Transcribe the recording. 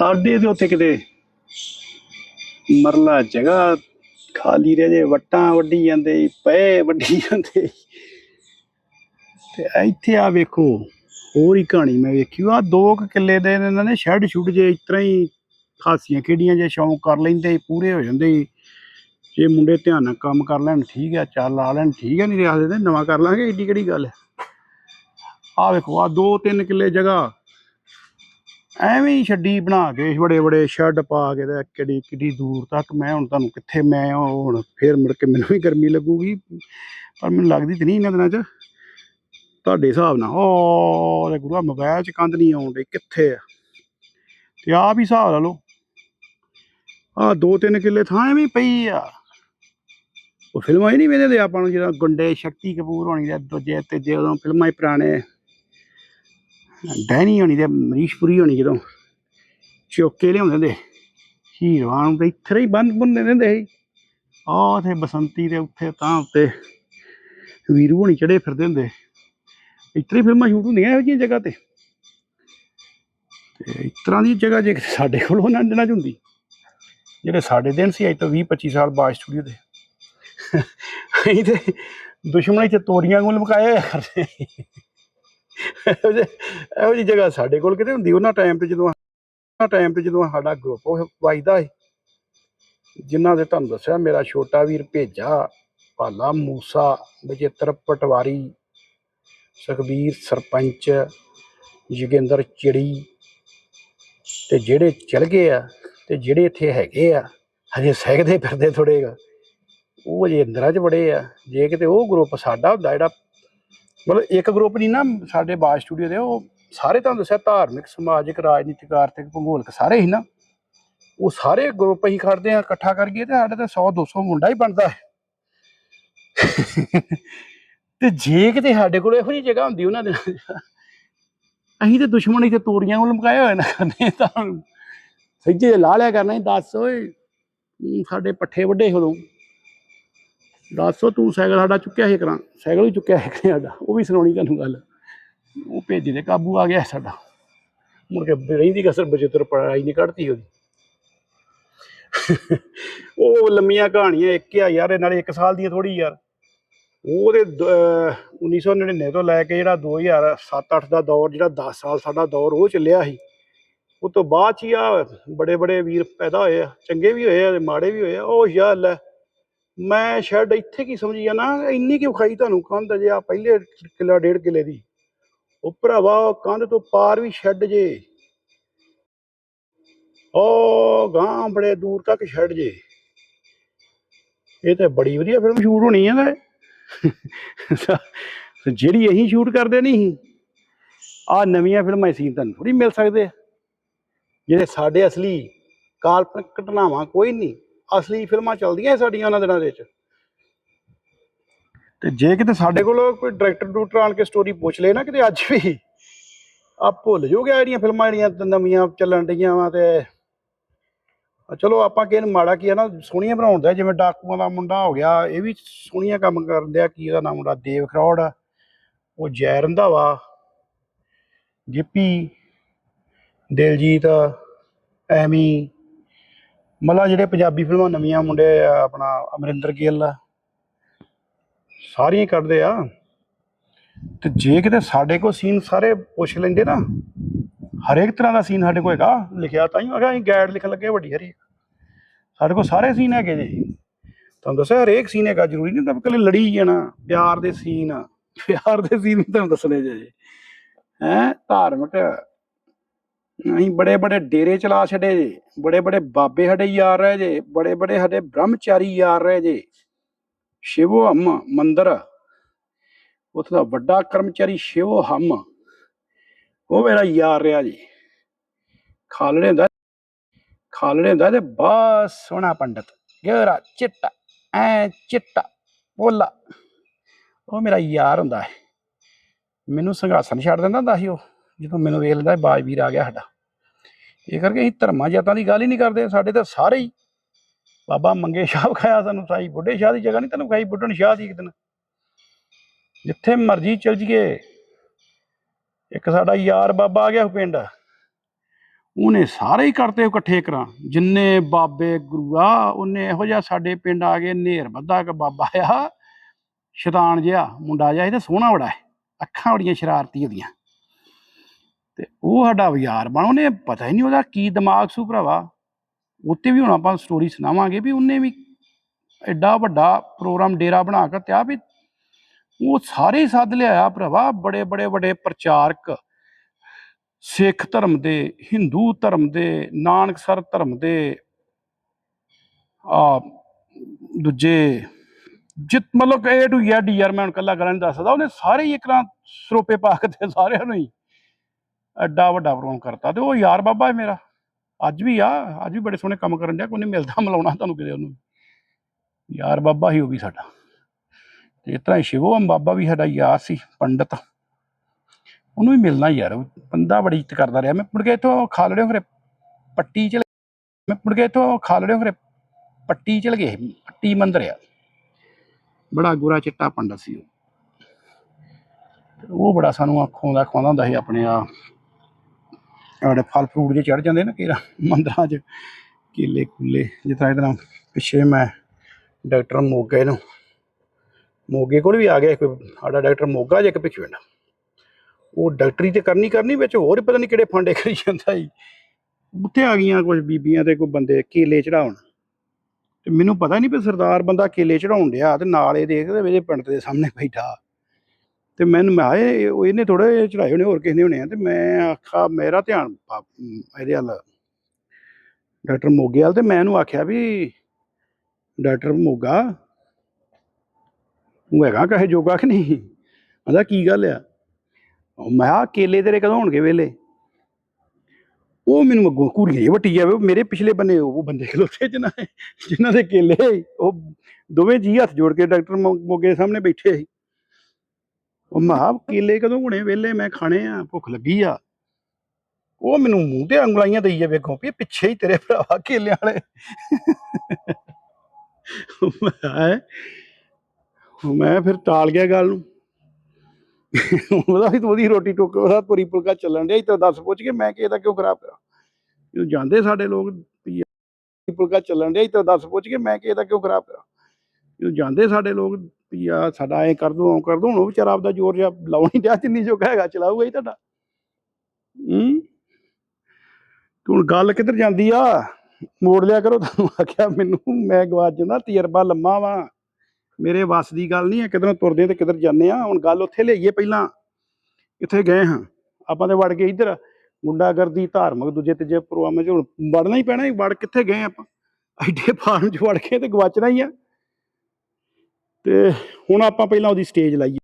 ਸਾਡੇ ਦੇ ਉੱਥੇ ਕਿਤੇ ਮਰਲਾ ਜਗ੍ਹਾ ਖਾਲੀ ਰਹਿ ਜੇ ਵਟਾਂ ਵੱਢੀ ਜਾਂਦੇ, ਪਏ ਵੱਢੀ ਜਾਂਦੇ। ਤੇ ਇੱਥੇ ਆ ਵੇਖੋ, ਹੋਰ ਹੀ ਕਹਾਣੀ ਮੈਂ ਵੇਖੀ। ਆ ਦੋ ਕੁ ਕਿੱਲੇ ਦੇ ਇਹਨਾਂ ਨੇ, ਸ਼ੈੱਡ ਸ਼ੁੱਡ ਜੇ ਇਸ ਤਰ੍ਹਾਂ ਹੀ ਖਾਸੀਆਂ ਕਿਹੜੀਆਂ ਜੇ, ਸ਼ੌਂਕ ਕਰ ਲੈਂਦੇ, ਪੂਰੇ ਹੋ ਜਾਂਦੇ। ਜੇ ਮੁੰਡੇ ਧਿਆਨ ਨਾਲ ਕੰਮ ਕਰ ਲੈਣ, ਠੀਕ ਆ, ਚੱਲ ਲਾ ਲੈਣ, ਠੀਕ ਆ, ਨਹੀਂ ਰਿਆਦੇ ਤੇ ਨਵਾਂ ਕਰ ਲਾਂਗੇ, ਏਡੀ ਕਿਹੜੀ ਗੱਲ ਹੈ ਆ ਵੇਖੋ ਆ ਦੋ ਤਿੰਨ ਕਿੱਲੇ ਜਗ੍ਹਾ ਐਵੇਂ ਹੀ ਛੱਡੀ ਬਣਾ ਕੇ ਬੜੇ ਬੜੇ ਸ਼ੈੱਡ ਪਾ ਕੇ ਤੇ ਕਿੱਡੀ ਕਿੱਡੀ ਦੂਰ ਤੱਕ ਮੈਂ ਹੁਣ ਤੁਹਾਨੂੰ ਕਿੱਥੇ ਮੈਂ ਹੁਣ ਫੇਰ ਮੁੜ ਕੇ ਮੈਨੂੰ ਵੀ ਗਰਮੀ ਲੱਗੂਗੀ। ਪਰ ਮੈਨੂੰ ਲੱਗਦੀ ਤੇ ਨਹੀਂ ਇਹਨਾਂ ਦਿਨਾਂ 'ਚ। ਤੁਹਾਡੇ ਹਿਸਾਬ ਨਾਲ ਉਹ ਤੇ ਗੁਰੂਆ ਮੋਬਾਈਲ 'ਚ ਕੰਧ ਨਹੀਂ ਆਉਣ ਡਈ, ਕਿੱਥੇ ਆ? ਤੇ ਆਪ ਹੀ ਹਿਸਾਬ ਲਾ ਲਓ। ਆ ਦੋ ਤਿੰਨ ਕਿੱਲੇ ਥਾਂ ਐਵੇਂ ਪਈ ਆ। ਉਹ ਫਿਲਮਾਂ ਹੀ ਨਹੀਂ ਵੇਖਦੇ ਆਪਾਂ ਨੂੰ, ਜਿਹੜਾ ਗੁੰਡੇ ਸ਼ਕਤੀ ਕਪੂਰ ਹੋਣੀ ਦੇ ਦੂਜੇ, ਤੀਜੇ, ਉਦੋਂ ਫਿਲਮਾਂ ਹੀ ਪੁਰਾਣੇ। ਡੈਨੀ ਹੋਣੀ ਤੇ ਮਰੀਸ਼ਪੁਰੀ ਹੋਣੀ ਜਦੋਂ ਚੋਕੇ ਲਿਆਉਂਦੇ ਹੁੰਦੇ ਹੀਰਵਾਂ ਨੂੰ ਤੇ ਇੱਥੇ ਹੀ ਬੰਦ ਬੰਦੇ ਰਹਿੰਦੇ ਸੀ। ਆਹ ਉਥੇ ਬਸੰਤੀ ਦੇ ਉੱਥੇ ਤਾਂ ਉੱਤੇ ਵੀਰੂ ਹੋਣੀ ਚੜੇ ਫਿਰਦੇ ਹੁੰਦੇ। ਇੱਥੇ ਫਿਲਮਾਂ ਸ਼ੂਟ ਹੁੰਦੀਆਂ ਇਹੋ ਜਿਹੀਆਂ ਜਗ੍ਹਾ ਤੇ। ਤੇ ਇਸ ਤਰ੍ਹਾਂ ਦੀ ਜਗ੍ਹਾ ਜੇ ਸਾਡੇ ਕੋਲ ਉਹਨਾਂ ਦਿਨਾਂ 'ਚ ਹੁੰਦੀ। ਜਿਹੜੇ ਸਾਡੇ ਦਿਨ ਸੀ ਅੱਜ ਤੋਂ 20 25 ਸਾਲ ਬਾਅਦ ਸਟੂਡੀਓ ਦੇ। ਅਸੀਂ ਤੇ ਦੁਸ਼ਮਣ ਇੱਥੇ ਤੋਰੀਆਂ ਨੂੰ ਲਮਕਾਏ ਹੋਇਆ ਕਰਦੇ ਇਹੋ ਜਿਹੇ ਇਹੋ ਜਿਹੀ ਜਗ੍ਹਾ ਸਾਡੇ ਕੋਲ ਕਿਤੇ ਹੁੰਦੀ, ਉਹਨਾਂ ਟਾਈਮ ਤੇ ਜਦੋਂ ਉਹਨਾਂ ਟਾਈਮ ਤੇ ਜਦੋਂ ਸਾਡਾ ਗਰੁੱਪ ਵੱਜਦਾ ਸੀ। ਜਿਨ੍ਹਾਂ ਦੇ ਤੁਹਾਨੂੰ ਦੱਸਿਆ, ਮੇਰਾ ਛੋਟਾ ਵੀਰ ਭੇਜਾ, ਭਾਲਾ ਮੂਸਾ ਬਜੇਤਰ ਪਟਵਾਰੀ, ਸੁਖਬੀਰ ਸਰਪੰਚ ਜੋਗਿੰਦਰ ਚਿੜੀ ਤੇ ਜਿਹੜੇ ਚਲ ਗਏ ਆ ਤੇ ਜਿਹੜੇ ਇੱਥੇ ਹੈਗੇ ਆ, ਹਜੇ ਸਹਿਕਦੇ ਫਿਰਦੇ ਥੋੜੇ ਉਹ ਜੇ ਅੰਦਰਾਂ ਚ ਬੜੇ ਆ। ਜੇ ਕਿਤੇ ਉਹ ਗਰੁੱਪ ਸਾਡਾ ਹੁੰਦਾ ਜਿਹੜਾ ਮਤਲਬ ਇੱਕ ਗਰੁੱਪ ਨਹੀਂ ਨਾ ਸਾਡੇ ਬਾਜ ਸਟੂਡੀਓ ਦੇ ਉਹ ਸਾਰੇ ਤੁਹਾਨੂੰ ਦੱਸਿਆ ਧਾਰਮਿਕ ਸਮਾਜਿਕ ਰਾਜਨੀਤਿਕ ਆਰਥਿਕ ਭੂਗੋਲਿਕ ਸਾਰੇ ਹੀ ਨਾ। ਉਹ ਸਾਰੇ ਗਰੁੱਪ ਅਸੀਂ ਖੜਦੇ ਆ ਇਕੱਠਾ ਕਰੀਏ ਤੇ ਸਾਡੇ ਤਾਂ 100 200 ਮੁੰਡਾ ਹੀ ਬਣਦਾ ਹੈ। ਤੇ ਜੇ ਕਿਤੇ ਸਾਡੇ ਕੋਲ ਇਹੋ ਜਿਹੀ ਜਗ੍ਹਾ ਹੁੰਦੀ ਉਹਨਾਂ ਦੇ ਅਸੀਂ ਤੇ ਦੁਸ਼ਮਣ ਇੱਥੇ ਤੋਰੀਆਂ ਨੂੰ ਲਮਕਾਏ ਹੋਇਆ ਨਾ ਕਰਨੇ ਤਾਂ। ਸੱਜੇ ਲਾ ਲਿਆ ਕਰਨਾ ਸੀ, ਦੱਸ ਓਏ ਸਾਡੇ ਪੱਠੇ ਵੱਡੇ ਉਦੋਂ ਦੱਸੋ ਤੂੰ ਸਾਈਕਲ ਸਾਡਾ ਚੁੱਕਿਆ ਸੀ ਕਰਾਂ ਸਾਈਕਲ ਵੀ ਚੁੱਕਿਆ ਹੈ ਸਾਡਾ। ਉਹ ਵੀ ਸੁਣਾਉਣੀ ਤੁਹਾਨੂੰ ਗੱਲ। ਉਹ ਭੇਜੀ ਦੇ ਕਾਬੂ ਆ ਗਿਆ ਸਾਡਾ। ਮੁੜ ਕੇ ਰਹਿੰਦੀ ਕਸਰ ਬਜੇਤਰ ਪੜਾਈ ਨਹੀਂ ਕੱਢਤੀ ਉਹਦੀ। ਉਹ ਲੰਮੀਆਂ ਕਹਾਣੀਆਂ ਇੱਕ ਆ ਯਾਰ, ਇਹ ਨਾਲੇ ਇੱਕ ਸਾਲ ਦੀਆਂ ਥੋੜੀ ਯਾਰ। ਉਹਦੇ ਦ- ਅਹ 1999 ਤੋਂ ਲੈ ਕੇ ਜਿਹੜਾ 2007-8 ਦਾ ਦੌਰ, ਜਿਹੜਾ 10 ਸਾਲ ਸਾਡਾ ਦੌਰ, ਉਹ ਚੱਲਿਆ ਸੀ। ਉਹ ਤੋਂ ਬਾਅਦ ਚ ਹੀ ਆ ਬੜੇ ਬੜੇ ਵੀਰ ਪੈਦਾ ਹੋਏ ਆ। ਚੰਗੇ ਵੀ ਹੋਏ ਆ ਤੇ ਮਾੜੇ ਵੀ ਹੋਏ ਆ। ਉਹ ਯਾਰ ਲੈ ਮੈਂ ਸ਼ਾਇਦ ਇੱਥੇ ਕੀ ਸਮਝੀ ਆ ਨਾ ਇੰਨੀ ਕਿਉਂ ਵਿਖਾਈ ਤੁਹਾਨੂੰ ਕੰਧ ਜੇ ਆ ਪਹਿਲੇ ਕਿੱਲਾ, ਡੇਢ ਕਿੱਲੇ ਦੀ? ਉਹ ਭਰਾਵਾ, ਕੰਧ ਤੋਂ ਪਾਰ ਵੀ ਛੱਡ ਜੇ। ਉਹ ਗਾਂ ਬੜੇ ਦੂਰ ਤੱਕ ਛੱਡ ਜੇ। ਇਹ ਤਾਂ ਬੜੀ ਵਧੀਆ ਫਿਲਮ ਸ਼ੂਟ ਹੋਣੀ ਹੈ ਨਾ। ਜਿਹੜੀ ਅਸੀਂ ਸ਼ੂਟ ਕਰਦੇ ਨਹੀਂ ਆ ਨਵੀਆਂ ਫਿਲਮਾਂ ਸੀ ਤੁਹਾਨੂੰ ਥੋੜੀ ਮਿਲ ਸਕਦੇ ਆ। ਜਿਹੜੇ ਸਾਡੇ ਅਸਲੀ ਕਾਲਪਨਿਕ ਘਟਨਾਵਾਂ ਕੋਈ ਨਹੀਂ। ਅਸਲੀ ਫਿਲਮਾਂ ਚੱਲਦੀਆਂ ਸਾਡੀਆਂ ਉਹਨਾਂ ਦਿਨਾਂ ਦੇ ਵਿੱਚ। ਤੇ ਜੇ ਕਿਤੇ ਸਾਡੇ ਕੋਲ ਕੋਈ ਡਾਇਰੈਕਟਰ ਡੂਟਰ ਆਣ ਕੇ ਸਟੋਰੀ ਪੁੱਛ ਲੇ ਨਾ ਕਿਤੇ ਅੱਜ ਵੀ ਆ ਭੁੱਲ ਜਾਓਗੇ ਜਿਹੜੀਆਂ ਫਿਲਮਾਂ ਜਿਹੜੀਆਂ ਨਵੀਆਂ ਚੱਲਣ ਡੀਆਂ ਵਾ ਤੇ। ਚਲੋ ਆਪਾਂ ਕਿਹਨ ਮਾੜਾ ਕੀ ਆ ਨਾ, ਸੋਹਣੀਆਂ ਬਣਾਉਣ ਦਾ, ਜਿਵੇਂ ਡਾਕੂਆਂ ਦਾ ਮੁੰਡਾ ਹੋ ਗਿਆ, ਇਹ ਵੀ ਸੋਹਣੀਆਂ ਕੰਮ ਕਰਨ ਦਿਆ, ਕੀ ਇਹਦਾ ਨਾਮ ਮੁੰਡਾ, ਦੇਵ ਖਰੋੜ ਆ ਉਹ ਜੈ ਰੰਧਾਵਾ ਗਿੱਪੀ, ਦਿਲਜੀਤ, ਐਮੀ ਮਤਲਬ ਜਿਹੜੇ ਪੰਜਾਬੀ ਫਿਲਮਾਂ ਨਵੀਆਂ ਮੁੰਡੇ ਆ ਆਪਣਾ ਅਮਰਿੰਦਰ ਗਿੱਲ ਆ, ਸਾਰੀਆਂ ਹੀ ਕੱਢਦੇ ਆ। ਤੇ ਜੇ ਕਿਤੇ ਸਾਡੇ ਕੋਲ ਸੀਨ ਸਾਰੇ ਪੁੱਛ ਲੈਂਦੇ ਨਾ, ਹਰੇਕ ਤਰ੍ਹਾਂ ਦਾ ਸੀਨ ਸਾਡੇ ਕੋਲ ਹੈਗਾ। ਲਿਖਿਆ ਤਾਂ ਹੀ ਹੈਗਾ ਅਸੀਂ ਗਾਈਡ ਲਿਖਣ ਲੱਗੇ ਵੱਡੀ ਹਰੀ ਸਾਡੇ ਕੋਲ ਸਾਰੇ ਸੀਨ ਹੈਗੇ ਜੀ। ਤੁਹਾਨੂੰ ਦੱਸਿਆ ਹਰੇਕ ਸੀਨ ਹੈਗਾ, ਜ਼ਰੂਰੀ ਨਹੀਂ ਹੁੰਦਾ ਇਕੱਲੇ ਲੜੀ ਜਾਣਾ, ਪਿਆਰ ਦੇ ਸੀਨ ਪਿਆਰ ਦੇ ਸੀਨ ਵੀ ਤੁਹਾਨੂੰ ਦੱਸਣੇ ਜੇ। ਹੈ, ਧਾਰਮਿਕ ਅਸੀਂ ਬੜੇ ਬੜੇ ਡੇਰੇ ਚਲਾ ਛੱਡੇ ਜੇ ਬੜੇ ਬੜੇ ਬਾਬੇ ਸਾਡੇ ਯਾਰ ਰਹੇ ਜੇ ਬੜੇ ਬੜੇ ਸਾਡੇ ਬ੍ਰਹਮਚਾਰੀ ਯਾਰ ਰਹੇ ਜੇ। ਸ਼ਿਵੋ ਹਮ ਮੰਦਰ ਉੱਥੇ ਦਾ ਵੱਡਾ ਕਰਮਚਾਰੀ ਸ਼ਿਵੋ ਹਮ ਉਹ ਮੇਰਾ ਯਾਰ ਰਿਹਾ ਜੀ। ਖਾਲੜੇ ਹੁੰਦਾ ਖਾਲੜੇ ਹੁੰਦਾ ਤੇ ਬਹੁਤ ਸੋਹਣਾ ਪੰਡਤ ਗਹਿਰਾ ਚਿੱਟਾ ਐ ਚਿੱਟਾ ਬੋਲਾ ਉਹ ਮੇਰਾ ਯਾਰ ਹੁੰਦਾ ਹੈ। ਮੈਨੂੰ ਸੰਘਾਸਨ ਛੱਡ ਦਿੰਦਾ ਹੁੰਦਾ ਸੀ ਉਹ ਜਦੋਂ ਮੈਨੂੰ ਵੇਖ ਲੈਂਦਾ ਸੀ, ਬਾਜ ਵੀਰ ਆ ਗਿਆ ਸਾਡਾ। ਇਹ ਕਰਕੇ ਅਸੀਂ ਧਰਮਾਂ ਜਾਤਾਂ ਦੀ ਗੱਲ ਹੀ ਨਹੀਂ ਕਰਦੇ, ਸਾਡੇ ਤਾਂ ਸਾਰੇ ਹੀ ਬਾਬਾ ਮੰਗੇ ਸ਼ਾਹ ਖਾਇਆ ਸਾਨੂੰ ਸਾਈ ਬੁੱਢੇ ਸ਼ਾਹ ਦੀ ਜਗ੍ਹਾ ਨਹੀਂ, ਤੈਨੂੰ ਖਾਈ ਬੁੱਢਣ ਸ਼ਾਹ ਦੀ ਇੱਕ ਦਿਨ। ਜਿੱਥੇ ਮਰਜ਼ੀ ਚਲ ਜੀਏ ਇੱਕ ਸਾਡਾ ਯਾਰ ਬਾਬਾ ਆ ਗਿਆ ਪਿੰਡ। ਉਹਨੇ ਸਾਰੇ ਹੀ ਕਰਤੇ ਇਕੱਠੇ ਕਰਾਂ। ਜਿੰਨੇ ਬਾਬੇ ਗੁਰੂਆ ਉਹਨੇ ਇਹੋ ਜਿਹਾ ਸਾਡੇ ਪਿੰਡ ਆ ਗਏ, ਨੇਰ ਬੱਧਾ ਕ ਬਾਬਾ ਆ। ਸ਼ੈਤਾਨ ਜਿਹਾ, ਮੁੰਡਾ ਜਿਹਾ, ਇਹ ਤਾਂ ਸੋਹਣਾ ਬੜਾ ਹੈ। ਅੱਖਾਂ ਬੜੀਆਂ ਸ਼ਰਾਰਤੀ ਉਹਦੀਆਂ। ਤੇ ਉਹ ਸਾਡਾ ਯਾਰ ਬਣ, ਉਹਨੇ ਪਤਾ ਹੀ ਨਹੀਂ ਉਹਦਾ ਕੀ ਦਿਮਾਗ ਸੂ ਭਰਾਵਾ। ਉੱਤੇ ਵੀ ਹੁਣ ਆਪਾਂ ਸਟੋਰੀ ਸੁਣਾਵਾਂਗੇ ਵੀ ਉਹਨੇ ਵੀ ਐਡਾ ਵੱਡਾ ਪ੍ਰੋਗਰਾਮ ਡੇਰਾ ਬਣਾ ਕੇ ਤਿਆ ਵੀ ਉਹ ਸਾਰੇ ਸੱਦ ਲਿਆਇਆ ਭਰਾਵਾ, ਬੜੇ ਬੜੇ ਵੱਡੇ ਪ੍ਰਚਾਰਕ। ਸਿੱਖ ਧਰਮ ਦੇ, ਹਿੰਦੂ ਧਰਮ ਦੇ ਨਾਨਕਸਰ ਧਰਮ ਦੇ ਆ ਦੂਜੇ ਜਿਤ ਮਤਲਬ ਏ ਟੂ ਜ਼ੈਡ ਯਾਰ, ਮੈਂ ਹੁਣ ਕੱਲਾ ਗੱਲਾਂ ਨਹੀਂ ਦੱਸਦਾ ਉਹਨੇ ਸਾਰੇ ਹੀ ਇਕਰਾਂ ਸਰੋਪੇ ਪਾ ਕੇ ਸਾਰਿਆਂ ਨੂੰ ਹੀ। ਐਡਾ ਵੱਡਾ ਪ੍ਰੋਗਰਾਮ ਕਰਤਾ ਤੇ ਉਹ ਯਾਰ ਬਾਬਾ ਹੈ ਮੇਰਾ। ਅੱਜ ਵੀ ਆ, ਅੱਜ ਵੀ ਬੜੇ ਸੋਹਣੇ ਕੰਮ ਕਰਨ ਡਿਆ, ਕੋਈ ਨਹੀਂ ਮਿਲਦਾ ਮਿਲਾਉਣਾ ਤੁਹਾਨੂੰ ਕਿਤੇ ਉਹਨੂੰ। ਯਾਰ ਬਾਬਾ ਹੀ ਉਹ ਵੀ ਸਾਡਾ। ਤੇ ਇਸ ਤਰ੍ਹਾਂ ਹੀ ਬਾਬਾ ਵੀ ਸਾਡਾ ਯਾਰ ਸੀ, ਪੰਡਤ। ਉਹਨੂੰ ਵੀ ਮਿਲਣਾ ਯਾਰ ਬੰਦਾ ਬੜੀ ਇੱਜ਼ਤ ਕਰਦਾ ਰਿਹਾ। ਮੈਂ ਮੁੜ ਕੇ ਇੱਥੋਂ ਖਾਲੜਿਓ ਖਰੇ ਪੱਟੀ ਚਲ ਮੈਂ ਮੁੜ ਕੇ ਇੱਥੋਂ ਖਾਲੜਿਓ ਖਰੇ ਪੱਟੀ ਚਲ ਗਏ। ਪੱਟੀ ਮੰਦਰ ਆ। ਬੜਾ ਗੋਰਾ ਚਿੱਟਾ ਪੰਡਤ ਸੀ ਉਹ। ਉਹ ਬੜਾ ਸਾਨੂੰ ਅੱਖੋਂ ਦਾ ਖਵਾਉਂਦਾ ਹੁੰਦਾ ਸੀ ਆਪਣੇ ਆ ਆਪਣੇ ਫਲ ਫਰੂਟ ਜੇ ਚੜ ਜਾਂਦੇ ਨਾ ਕਿਰਾ, ਮੰਦਰਾਂ 'ਚ, ਕੇਲੇ ਕੁੱਲੇ, ਜਿਸ ਤਰ੍ਹਾਂ ਇਹਦੇ ਪਿੱਛੇ ਮੈਂ ਡਾਕਟਰ ਮੋਗੇ ਨੂੰ, ਮੋਗੇ ਕੋਲ ਵੀ ਆ ਗਿਆ ਕੋਈ ਸਾਡਾ ਡਾਕਟਰ ਮੋਗਾ ਜੇ ਇੱਕ ਪਿੱਛੇ ਪਿੰਡ। ਉਹ ਡਾਕਟਰੀ ਤੇ ਕਰਨੀ ਕਰਨੀ ਵਿੱਚ ਹੋਰ ਪਤਾ ਨਹੀਂ ਕਿਹੜੇ ਫਾਂਡੇ ਕਰੀ ਜਾਂਦਾ ਸੀ। ਉੱਥੇ ਆ ਗਈਆਂ ਕੁਝ ਬੀਬੀਆਂ ਤੇ ਕੋਈ ਬੰਦੇ ਕੇਲੇ ਚੜਾਉਣ ਤੇ ਮੈਨੂੰ ਪਤਾ ਨਹੀਂ ਵੀ ਸਰਦਾਰ ਬੰਦਾ ਕੇਲੇ ਚੜਾਉਣ ਡਿਆ ਤੇ ਨਾਲੇ ਦੇਖਦੇ ਮੇਰੇ ਪਿੰਡ ਦੇ ਸਾਹਮਣੇ ਬੈਠਾ। ਤੇ ਮੈਨੂੰ ਮੈਂ ਆਏ ਇਹਨੇ ਥੋੜੇ ਚੜਾਏ ਹੋਣੇ, ਹੋਰ ਕਿਸੇ ਨੇ ਹੋਣੇ ਆ, ਤੇ ਮੈਂ ਆਖਾ ਮੇਰਾ ਧਿਆਨ ਇਹਦੇ ਵੱਲ। ਡਾਕਟਰ ਮੋਗੇ ਵੱਲ, ਤੇ ਮੈਂ ਇਹਨੂੰ ਆਖਿਆ ਵੀ, ਡਾਕਟਰ ਮੋਗਾ ਉਹ ਹੈਗਾ ਕਹੇ ਜੋਗਾ ਕਿ ਨਹੀਂ? ਆਂਦਾ ਕੀ ਗੱਲ ਆ? ਮੈਂ ਆ ਕੇਲੇ ਤੇਰੇ ਕਦੋਂ ਹੋਣਗੇ ਵੇਲੇ ਉਹ ਮੈਨੂੰ ਅੱਗੋਂ ਘੂਰੀਏ ਵੱਟੀ ਜਾਵੇ ਉਹ ਮੇਰੇ ਪਿਛਲੇ ਬੰਨੇ, ਉਹ ਬੰਦੇ ਖਲੋਤੇ ਜਿਨ੍ਹਾਂ ਜਿਨ੍ਹਾਂ ਦੇ ਕੇਲੇ, ਉਹ ਦੋਵੇਂ ਜੀ ਹੱਥ ਜੋੜ ਕੇ ਡਾਕਟਰ ਮੋਗੇ ਦੇ ਸਾਹਮਣੇ ਬੈਠੇ ਸੀ। ਉਹ ਮੈਂ ਕਿਹਾ, ਕੇਲੇ ਕਦੋਂ ਹੁਣੇ? ਵੇਲੇ ਮੈਂ ਖਾਣੇ ਆ, ਭੁੱਖ ਲੱਗੀ ਆ। ਉਹ ਮੈਨੂੰ ਮੂੰਹ ਤੇ ਅੰਗਲਾਈਆਂ ਦੇਈ ਜਾਵੇ ਅੱਗੋਂ ਵੀ ਪਿੱਛੇ ਹੀ ਤੇਰੇ ਭਰਾਵਾ ਕੇਲੇ ਵਾਲੇ। ਮੈਂ ਮੈਂ ਫਿਰ ਟਾਲ ਗਿਆ ਗੱਲ ਨੂੰ। ਉਹਦਾ ਵੀ ਉਹਦੀ ਰੋਟੀ ਟੋਕ, ਉਹਦਾ ਪੂਰੀ ਪੁਲਕਾ ਚੱਲਣ ਡਿਆ ਤਾਂ ਦੱਸ ਪੁੱਛ ਕੇ ਮੈਂ ਕਿ ਇਹਦਾ ਕਿਉਂ ਖਰਾਬ ਕਰਾਂ? ਜਦੋਂ ਜਾਂਦੇ ਸਾਡੇ ਲੋਕ ਪੁਲਕਾ ਚੱਲਣ ਡਿਆ ਤਾਂ ਦੱਸ ਪੁੱਛ ਕੇ ਮੈਂ ਕਿ ਇਹਦਾ ਕਿਉਂ ਖਰਾਬ ਕਰਾਂ? ਜਦੋਂ ਜਾਂਦੇ ਸਾਡੇ ਲੋਕ ਵੀ ਆ ਸਾਡਾ ਐ ਕਰ ਦੋ ਐਂ ਕਰ ਦੋ, ਹੁਣ ਉਹ ਵਿਚਾਰਾ ਆਪਦਾ ਜ਼ੋਰ ਜਿਹਾ ਲਾਉਣ ਹੀ ਡਿਆ ਜਿੰਨੀ ਜੋਗਾ ਹੈਗਾ, ਚਲਾਊਗਾ ਹੀ ਤੁਹਾਡਾ। ਹੂੰ? ਤੇ ਹੁਣ ਗੱਲ ਕਿੱਧਰ ਜਾਂਦੀ ਆ? ਮੋੜ ਲਿਆ ਕਰੋ, ਤੁਹਾਨੂੰ ਆਖਿਆ ਮੈਨੂੰ, ਮੈਂ ਗਵਾਚ ਜਾਂਦਾ, ਤਜਰਬਾ ਲੰਮਾ ਵਾ। ਮੇਰੇ ਵੱਸ ਦੀ ਗੱਲ ਨਹੀਂ ਹੈ, ਕਿਧਰੋਂ ਤੁਰਦੇ ਤੇ ਕਿੱਧਰ ਜਾਂਦੇ ਆ। ਹੁਣ ਗੱਲ ਉੱਥੇ ਲਿਆਈਏ ਪਹਿਲਾਂ। ਕਿੱਥੇ ਗਏ ਹਾਂ? ਆਪਾਂ ਤੇ ਵੜ ਗਏ ਇੱਧਰ। ਗੁੰਡਾਗਰਦੀ, ਧਾਰਮਿਕ ਦੂਜੇ, ਤੀਜੇ ਪ੍ਰੋਗਰਾਮਾਂ 'ਚ ਹੁਣ ਵੜਨਾ ਹੀ ਪੈਣਾ ਹੀ, ਵੜ ਕਿੱਥੇ ਗਏ ਆਪਾਂ? ਐਡੇ ਫਾਰਮ 'ਚ ਵੜ ਕੇ ਤੇ ਗਵਾਚਣਾ ਹੀ ਆ। ਤੇ ਹੁਣ ਆਪਾਂ ਪਹਿਲਾਂ ਉਹਦੀ ਸਟੇਜ ਲਾਈਏ।